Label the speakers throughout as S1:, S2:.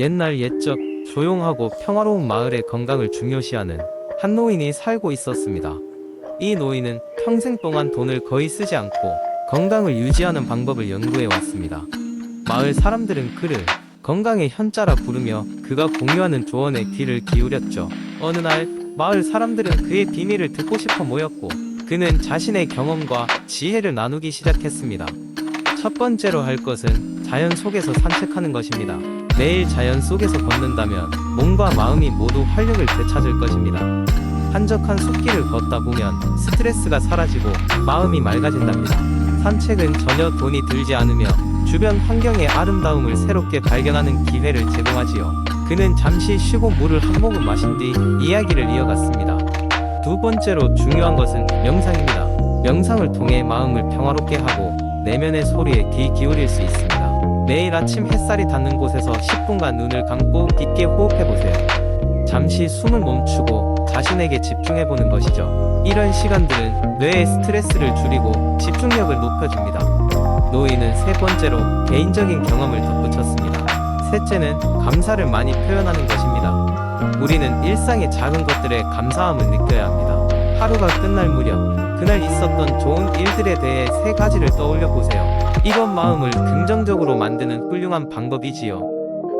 S1: 옛날 옛적 조용하고 평화로운 마을의 건강을 중요시하는 한 노인이 살고 있었습니다. 이 노인은 평생 동안 돈을 거의 쓰지 않고 건강을 유지하는 방법을 연구해 왔습니다. 마을 사람들은 그를 건강의 현자라 부르며 그가 공유하는 조언에 귀를 기울였죠. 어느 날 마을 사람들은 그의 비밀을 듣고 싶어 모였고 그는 자신의 경험과 지혜를 나누기 시작했습니다. 첫 번째로 할 것은 자연 속에서 산책하는 것입니다. 매일 자연 속에서 걷는다면 몸과 마음이 모두 활력을 되찾을 것입니다. 한적한 숲길을 걷다 보면 스트레스가 사라지고 마음이 맑아진답니다. 산책은 전혀 돈이 들지 않으며 주변 환경의 아름다움을 새롭게 발견하는 기회를 제공하지요. 그는 잠시 쉬고 물을 한 모금 마신 뒤 이야기를 이어갔습니다. 두 번째로 중요한 것은 명상입니다. 명상을 통해 마음을 평화롭게 하고 내면의 소리에 귀 기울일 수 있습니다. 매일 아침 햇살이 닿는 곳에서 10분간 눈을 감고 깊게 호흡해 보세요. 잠시 숨을 멈추고 자신에게 집중해 보는 것이죠. 이런 시간들은 뇌의 스트레스를 줄이고 집중력을 높여줍니다. 노인은 세 번째로 개인적인 경험을 덧붙였습니다. 셋째는 감사를 많이 표현하는 것입니다. 우리는 일상의 작은 것들에 감사함을 느껴야 합니다. 하루가 끝날 무렵 그날 있었던 좋은 일들에 대해 세 가지를 떠올려 보세요. 이건 마음을 긍정적으로 만드는 훌륭한 방법이지요.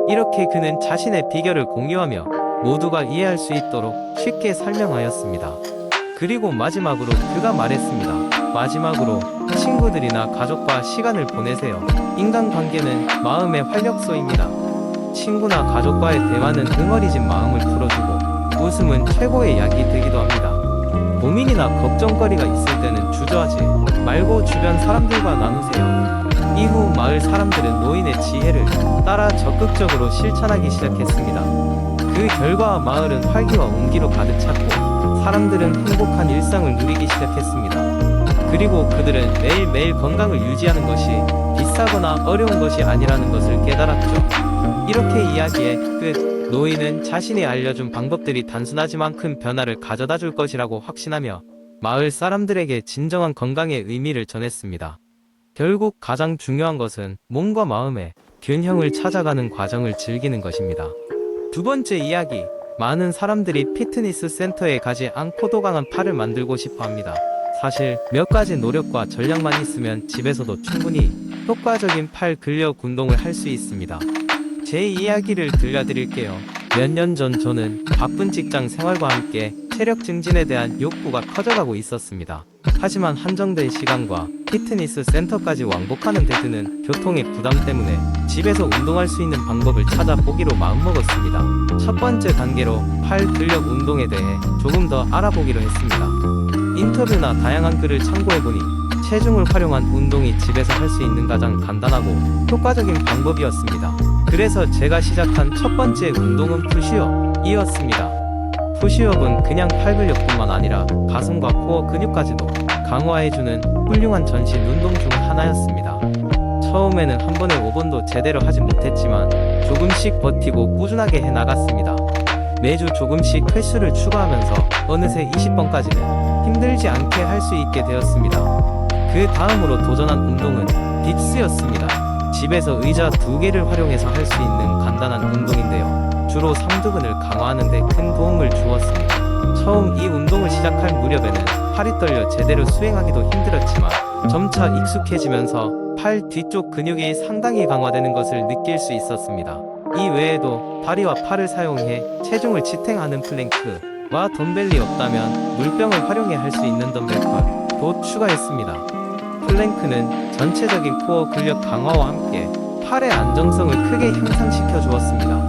S1: 이렇게 그는 자신의 비결을 공유하며 모두가 이해할 수 있도록 쉽게 설명하였습니다. 그리고 마지막으로 그가 말했습니다. 마지막으로 친구들이나 가족과 시간을 보내세요. 인간관계는 마음의 활력소입니다. 친구나 가족과의 대화는 응어리진 마음을 풀어주고 웃음은 최고의 약이 되기도 합니다. 고민이나 걱정거리가 있을 때는 주저하지 말고 주변 사람들과 나누세요. 이후 마을 사람들은 노인의 지혜를 따라 적극적으로 실천하기 시작했습니다. 그 결과 마을은 활기와 온기로 가득 찼고 사람들은 행복한 일상을 누리기 시작했습니다. 그리고 그들은 매일매일 건강을 유지하는 것이 비싸거나 어려운 것이 아니라는 것을 깨달았죠. 이렇게 이야기의 끝. 노인은 자신이 알려준 방법들이 단순하지만 큰 변화를 가져다 줄 것이라고 확신하며 마을 사람들에게 진정한 건강의 의미를 전했습니다. 결국 가장 중요한 것은 몸과 마음의 균형을 찾아가는 과정을 즐기는 것입니다. 두 번째 이야기. 많은 사람들이 피트니스 센터에 가지 않고도 강한 팔을 만들고 싶어 합니다. 사실 몇 가지 노력과 전략만 있으면 집에서도 충분히 효과적인 팔 근력 운동을 할 수 있습니다. 제 이야기를 들려드릴게요. 몇 년 전 저는 바쁜 직장 생활과 함께 체력 증진에 대한 욕구가 커져가고 있었습니다. 하지만 한정된 시간과 피트니스 센터까지 왕복하는 데 드는 교통의 부담 때문에 집에서 운동할 수 있는 방법을 찾아보기로 마음먹었습니다. 첫 번째 단계로 팔 근력 운동에 대해 조금 더 알아보기로 했습니다. 인터뷰나 다양한 글을 참고해보니 체중을 활용한 운동이 집에서 할 수 있는 가장 간단하고 효과적인 방법이었습니다. 그래서 제가 시작한 첫 번째 운동은 푸시업 이었습니다. 푸시업은 그냥 팔 근력뿐만 아니라 가슴과 코어 근육까지도 강화해주는 훌륭한 전신 운동 중 하나였습니다. 처음에는 한 번에 5번도 제대로 하지 못했지만 조금씩 버티고 꾸준하게 해나갔습니다. 매주 조금씩 횟수를 추가하면서 어느새 20번까지는 힘들지 않게 할 수 있게 되었습니다. 그 다음으로 도전한 운동은 딥스였습니다. 집에서 의자 두 개를 활용해서 할 수 있는 간단한 운동인데요. 주로 삼두근을 강화하는 데 큰 도움을 주었습니다. 처음 이 운동을 시작할 무렵에는 팔이 떨려 제대로 수행하기도 힘들었지만 점차 익숙해지면서 팔 뒤쪽 근육이 상당히 강화되는 것을 느낄 수 있었습니다. 이 외에도 다리와 팔을 사용해 체중을 지탱하는 플랭크 와 덤벨이 없다면 물병을 활용해 할 수 있는 덤벨컬도 추가했습니다. 플랭크는 전체적인 코어 근력 강화와 함께 팔의 안정성을 크게 향상시켜 주었습니다.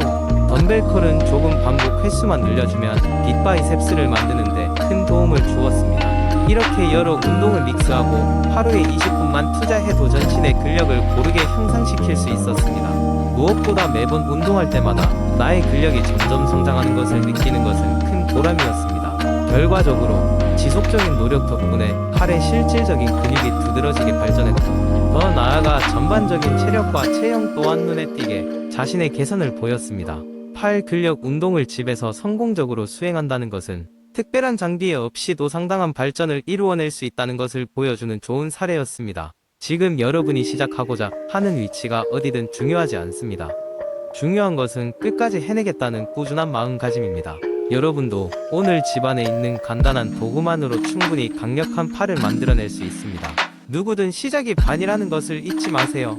S1: 또 덤벨컬은 조금 반복 횟수만 늘려주면 뒷바이셉스를 만드는데 큰 도움을 주었습니다. 이렇게 여러 운동을 믹스하고 하루에 20분만 투자해 도 전신의 근력을 고르게 향상시킬 수 있었습니다. 무엇보다 매번 운동할 때마다 나의 근력이 점점 성장하는 것을 느끼는 것은 큰 보람이었습니다. 결과적으로 지속적인 노력 덕분에 팔의 실질적인 근육이 두드러지게 발전했고 더 나아가 전반적인 체력과 체형 또한 눈에 띄게 자신의 개선을 보였습니다. 팔 근력 운동을 집에서 성공적으로 수행한다는 것은 특별한 장비 없이도 상당한 발전을 이루어낼 수 있다는 것을 보여주는 좋은 사례였습니다. 지금 여러분이 시작하고자 하는 위치가 어디든 중요하지 않습니다. 중요한 것은 끝까지 해내겠다는 꾸준한 마음가짐입니다. 여러분도 오늘 집안에 있는 간단한 도구만으로 충분히 강력한 팔을 만들어낼 수 있습니다. 누구든 시작이 반이라는 것을 잊지 마세요.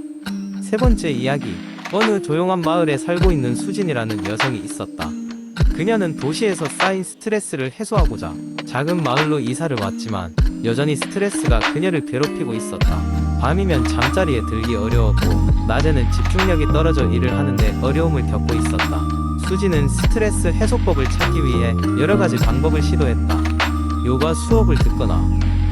S1: 세 번째 이야기. 어느 조용한 마을에 살고 있는 수진이라는 여성이 있었다. 그녀는 도시에서 쌓인 스트레스를 해소하고자 작은 마을로 이사를 왔지만 여전히 스트레스가 그녀를 괴롭히고 있었다. 밤이면 잠자리에 들기 어려웠고 낮에는 집중력이 떨어져 일을 하는데 어려움을 겪고 있었다. 수지는 스트레스 해소법을 찾기 위해 여러 가지 방법을 시도했다. 요가 수업을 듣거나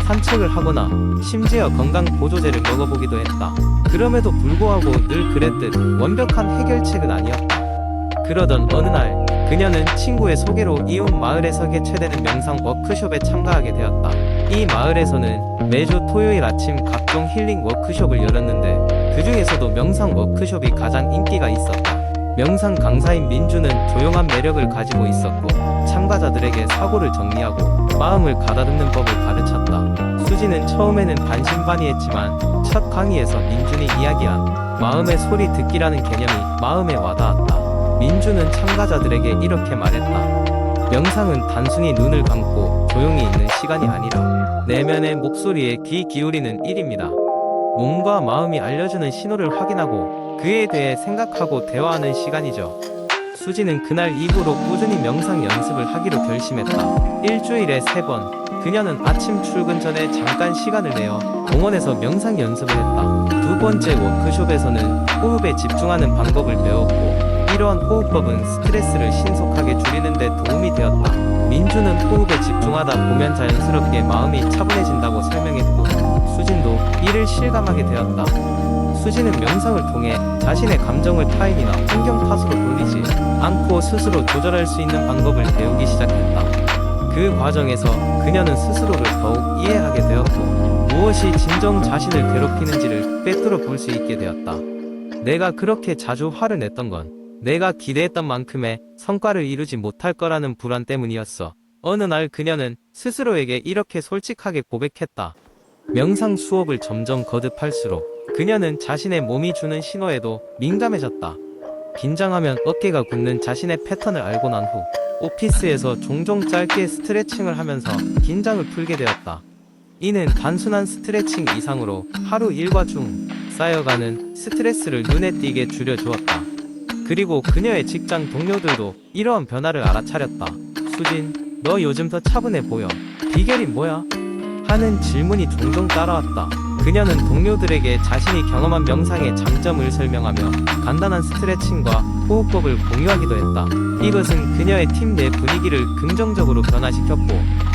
S1: 산책을 하거나 심지어 건강 보조제를 먹어보기도 했다. 그럼에도 불구하고 늘 그랬듯 완벽한 해결책은 아니었다. 그러던 어느 날 그녀는 친구의 소개로 이웃 마을에서 개최되는 명상 워크숍에 참가하게 되었다. 이 마을에서는 매주 토요일 아침 각종 힐링 워크숍을 열었는데 그 중에서도 명상 워크숍이 가장 인기가 있었다. 명상 강사인 민주는 조용한 매력을 가지고 있었고 참가자들에게 사고를 정리하고 마음을 가다듬는 법을 가르쳤다. 수지는 처음에는 반신반의했지만 첫 강의에서 민준이 이야기한 마음의 소리 듣기라는 개념이 마음에 와닿았다. 민주는 참가자들에게 이렇게 말했다. 명상은 단순히 눈을 감고 조용히 있는 시간이 아니라 내면의 목소리에 귀 기울이는 일입니다. 몸과 마음이 알려주는 신호를 확인하고 그에 대해 생각하고 대화하는 시간이죠. 수지는 그날 이후로 꾸준히 명상 연습을 하기로 결심했다. 일주일에 세 번. 그녀는 아침 출근 전에 잠깐 시간을 내어 공원에서 명상 연습을 했다. 두 번째 워크숍에서는 호흡에 집중하는 방법을 배웠고 이러한 호흡법은 스트레스를 신속하게 줄이는 데 도움이 되었다. 민주는 호흡에 집중하다 보면 자연스럽게 마음이 차분해진다고 설명했고 수진도 이를 실감하게 되었다. 수지는 명상을 통해 자신의 감정을 타인이나 환경 탓으로 돌리지 않고 스스로 조절할 수 있는 방법을 배우기 시작했다. 그 과정에서 그녀는 스스로를 더욱 이해하게 되었고 무엇이 진정 자신을 괴롭히는지를 꿰뚫어 볼수 있게 되었다. 내가 그렇게 자주 화를 냈던 건 내가 기대했던 만큼의 성과를 이루지 못할 거라는 불안 때문이었어. 어느 날 그녀는 스스로에게 이렇게 솔직하게 고백했다. 명상 수업을 점점 거듭할수록 그녀는 자신의 몸이 주는 신호에도 민감해졌다. 긴장하면 어깨가 굳는 자신의 패턴을 알고 난 후 오피스에서 종종 짧게 스트레칭을 하면서 긴장을 풀게 되었다. 이는 단순한 스트레칭 이상으로 하루 일과 중 쌓여가는 스트레스를 눈에 띄게 줄여주었다. 그리고 그녀의 직장 동료들도 이러한 변화를 알아차렸다. 수진, 너 요즘 더 차분해 보여. 비결이 뭐야? 하는 질문이 종종 따라왔다. 그녀는 동료들에게 자신이 경험한 명상의 장점을 설명하며 간단한 스트레칭과 호흡법을 공유하기도 했다. 이것은 그녀의 팀 내 분위기를 긍정적으로 변화시켰고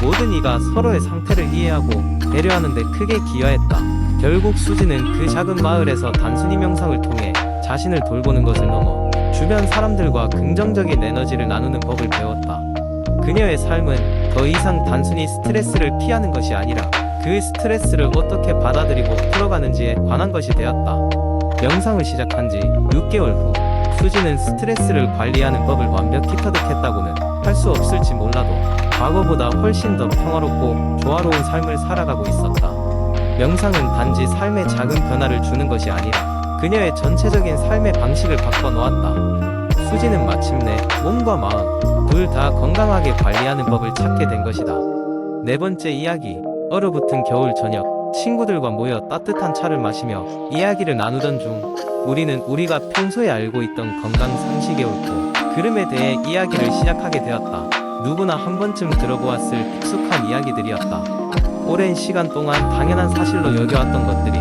S1: 모든 이가 서로의 상태를 이해하고 배려하는 데 크게 기여했다. 결국 수지는 그 작은 마을에서 단순히 명상을 통해 자신을 돌보는 것을 넘어 주변 사람들과 긍정적인 에너지를 나누는 법을 배웠다. 그녀의 삶은 더 이상 단순히 스트레스를 피하는 것이 아니라 그 스트레스를 어떻게 받아들이고 풀어가는지에 관한 것이 되었다. 명상을 시작한 지 6개월 후 수지는 스트레스를 관리하는 법을 완벽히 터득했다고는 할 수 없을지 몰라도 과거보다 훨씬 더 평화롭고 조화로운 삶을 살아가고 있었다. 명상은 단지 삶의 작은 변화를 주는 것이 아니라 그녀의 전체적인 삶의 방식을 바꿔놓았다. 수지는 마침내 몸과 마음 둘 다 건강하게 관리하는 법을 찾게 된 것이다. 네 번째 이야기. 얼어붙은 겨울 저녁. 친구들과 모여 따뜻한 차를 마시며 이야기를 나누던 중 우리는 우리가 평소에 알고 있던 건강 상식에 옳고 그름에 대해 이야기를 시작하게 되었다. 누구나 한 번쯤 들어보았을 익숙한 이야기들이었다. 오랜 시간 동안 당연한 사실로 여겨왔던 것들이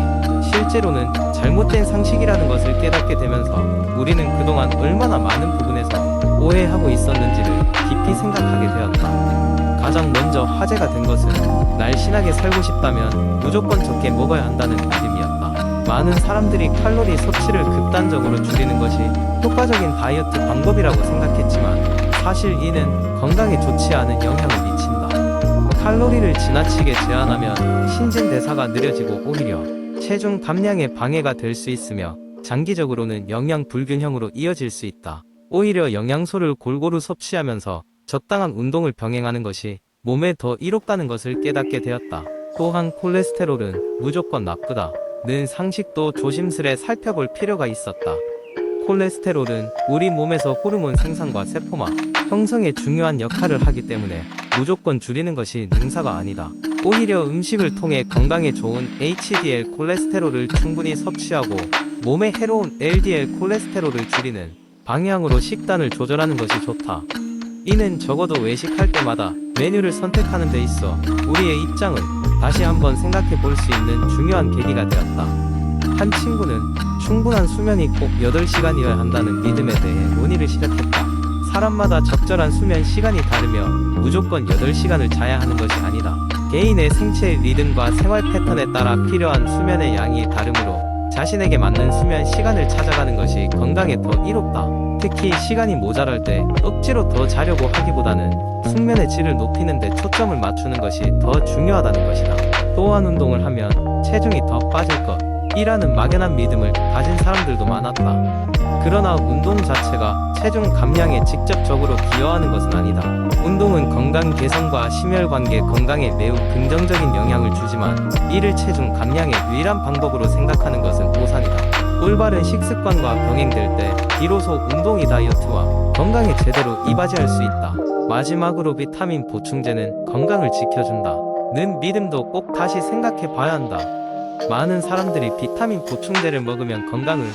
S1: 실제로는 잘못된 상식이라는 것을 깨닫게 되면서 우리는 그동안 얼마나 많은 부분에서 오해하고 있었는지를 깊이 생각하게 되었다. 가장 먼저 화제가 된 것은 날씬하게 살고 싶다면 무조건 적게 먹어야 한다는 믿음이었다. 많은 사람들이 칼로리 섭취를 극단적으로 줄이는 것이 효과적인 다이어트 방법이라고 생각했지만 사실 이는 건강에 좋지 않은 영향을 미친다. 칼로리를 지나치게 제한하면 신진대사가 느려지고 오히려 체중 감량에 방해가 될 수 있으며 장기적으로는 영양 불균형으로 이어질 수 있다. 오히려 영양소를 골고루 섭취하면서 적당한 운동을 병행하는 것이 몸에 더 이롭다는 것을 깨닫게 되었다. 또한 콜레스테롤은 무조건 나쁘다. 는 상식도 조심스레 살펴볼 필요가 있었다. 콜레스테롤은 우리 몸에서 호르몬 생산과 세포막 형성에 중요한 역할을 하기 때문에 무조건 줄이는 것이 능사가 아니다. 오히려 음식을 통해 건강에 좋은 HDL 콜레스테롤을 충분히 섭취하고 몸에 해로운 LDL 콜레스테롤을 줄이는 방향으로 식단을 조절하는 것이 좋다. 이는 적어도 외식할 때마다 메뉴를 선택하는 데 있어 우리의 입장을 다시 한번 생각해 볼 수 있는 중요한 계기가 되었다. 한 친구는 충분한 수면이 꼭 8시간이어야 한다는 믿음에 대해 논의를 시작했다. 사람마다 적절한 수면 시간이 다르며 무조건 8시간을 자야 하는 것이 아니다. 개인의 생체 리듬과 생활 패턴에 따라 필요한 수면의 양이 다르므로 자신에게 맞는 수면 시간을 찾아가는 것이 건강에 더 이롭다. 특히 시간이 모자랄 때 억지로 더 자려고 하기보다는 숙면의 질을 높이는 데 초점을 맞추는 것이 더 중요하다는 것이다. 또한 운동을 하면 체중이 더 빠질 것. 이라는 막연한 믿음을 가진 사람들도 많았다. 그러나 운동 자체가 체중 감량에 직접적으로 기여하는 것은 아니다. 운동은 건강 개선과 심혈관계 건강에 매우 긍정적인 영향을 주지만 이를 체중 감량의 유일한 방법으로 생각하는 것은 오산이다. 올바른 식습관과 병행될 때 비로소 운동이 다이어트와 건강에 제대로 이바지할 수 있다. 마지막으로 비타민 보충제는 건강을 지켜준다. 는 믿음도 꼭 다시 생각해 봐야 한다. 많은 사람들이 비타민 보충제를 먹으면 건강을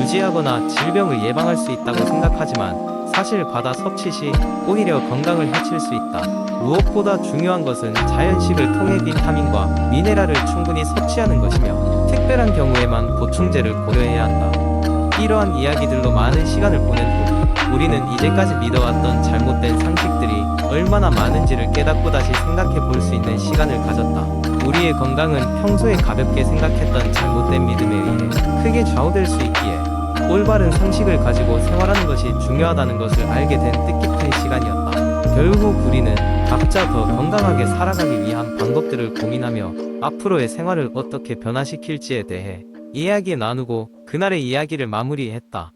S1: 유지하거나 질병을 예방할 수 있다고 생각하지만 사실 과다 섭취 시 오히려 건강을 해칠 수 있다. 무엇보다 중요한 것은 자연식을 통해 비타민과 미네랄을 충분히 섭취하는 것이며 특별한 경우에만 보충제를 고려해야 한다. 이러한 이야기들로 많은 시간을 보낸 후 우리는 이제까지 믿어왔던 잘못된 상식들이 얼마나 많은지를 깨닫고 다시 생각해 볼 수 있는 시간을 가졌다. 우리의 건강은 평소에 가볍게 생각했던 잘못된 믿음에 의해 크게 좌우될 수 있기에 올바른 상식을 가지고 생활하는 것이 중요하다는 것을 알게 된 뜻깊은 시간이었다. 결국 우리는 각자 더 건강하게 살아가기 위한 방법들을 고민하며 앞으로의 생활을 어떻게 변화시킬지에 대해 이야기 나누고 그날의 이야기를 마무리했다.